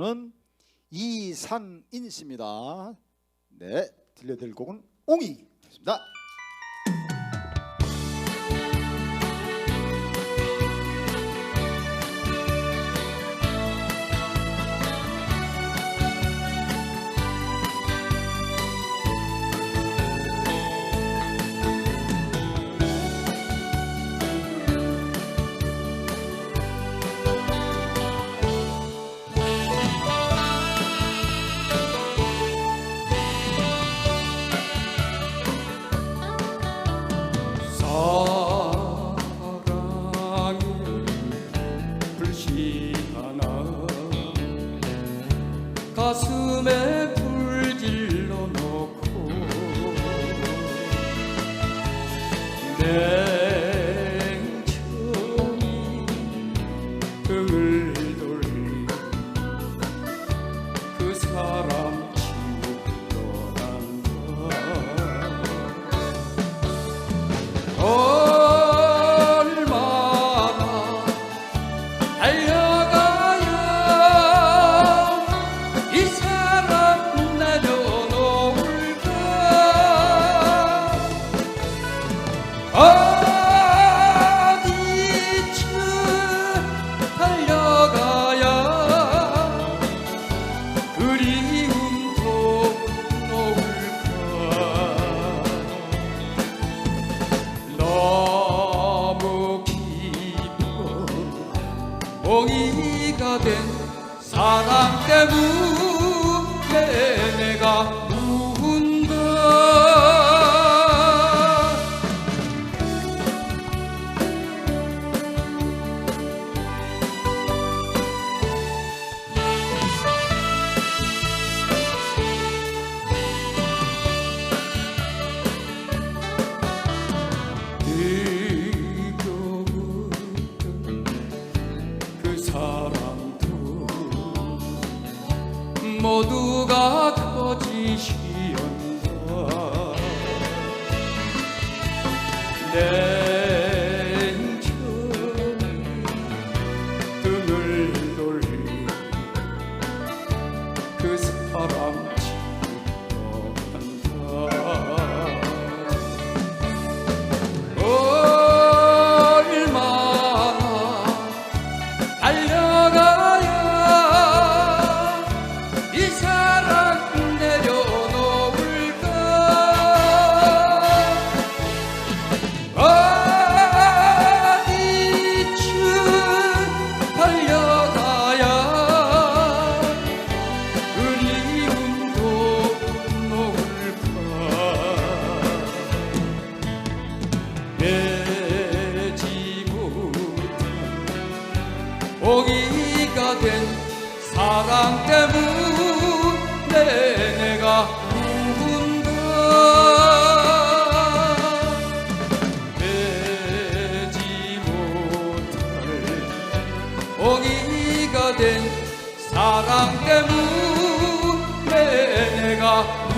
분은 이상인 씨입니다. 네, 들려드릴 곡은 옹이 입니다. 가슴에 불 질러 놓고 냉정히 등 몽이가 된 사랑 때문에 모두가 등을 돌리 그 사람 된 사랑 때문에 내가 누군가 되지 못할 엉이가 된 사랑 때문에 내가